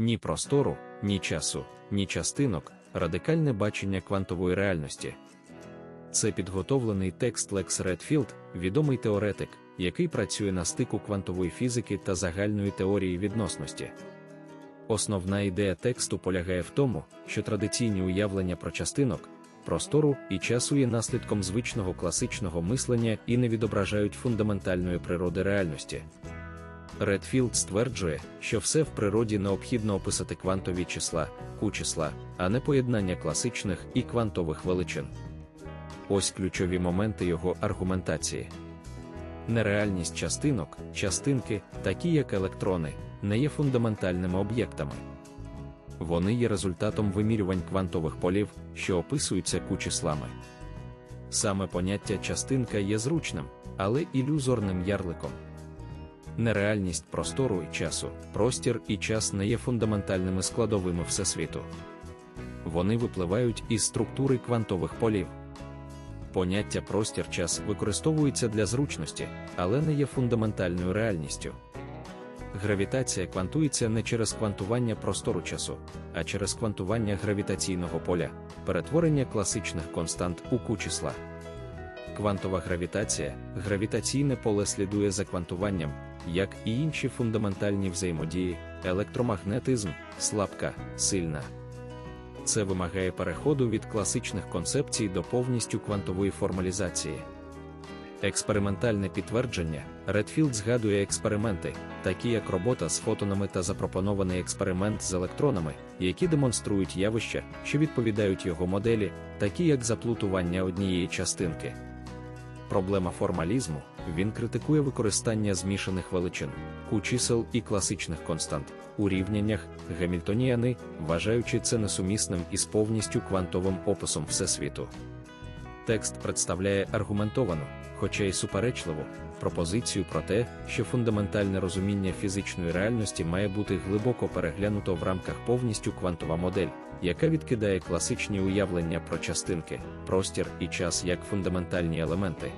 ні простору, ні часу, ні частинок, радикальне бачення квантової реальності. Це підготовлений текст Лекс Редфілд, відомий теоретик, який працює на стику квантової фізики та загальної теорії відносності. Основна ідея тексту полягає в тому, що традиційні уявлення про частинок, простору і часу є наслідком звичного класичного мислення і не відображають фундаментальної природи реальності. Редфілд стверджує, що все в природі необхідно описати квантові числа, Q-числа, а не поєднання класичних і квантових величин. Ось ключові моменти його аргументації. Нереальність частинок, частинки, такі як електрони, не є фундаментальними об'єктами. Вони є результатом вимірювань квантових полів, що описуються Q-числами. Саме поняття частинка є зручним, але ілюзорним ярликом. Нереальність простору і часу, простір і час не є фундаментальними складовими всесвіту. Вони випливають із структури квантових полів. Поняття простір-час використовується для зручності, але не є фундаментальною реальністю. Гравітація квантується не через квантування простору часу, а через квантування гравітаційного поля, перетворення класичних констант у Q-числа. Квантова гравітація, гравітаційне поле слідує за квантуванням, як і інші фундаментальні взаємодії, електромагнетизм, слабка, сильна. Це вимагає переходу від класичних концепцій до повністю квантової формалізації. Експериментальне підтвердження Редфілд згадує експерименти, такі як робота з фотонами та запропонований експеримент з електронами, які демонструють явища, що відповідають його моделі, такі як заплутування однієї частинки. Проблема формалізму він критикує використання змішаних величин, Q-чисел і класичних констант у рівняннях гамільтоніани, вважаючи це несумісним із повністю квантовим описом Всесвіту. Текст представляє аргументовану, хоча й суперечливу, пропозицію про те, що фундаментальне розуміння фізичної реальності має бути глибоко переглянуто в рамках повністю квантова модель, яка відкидає класичні уявлення про частинки, простір і час як фундаментальні елементи,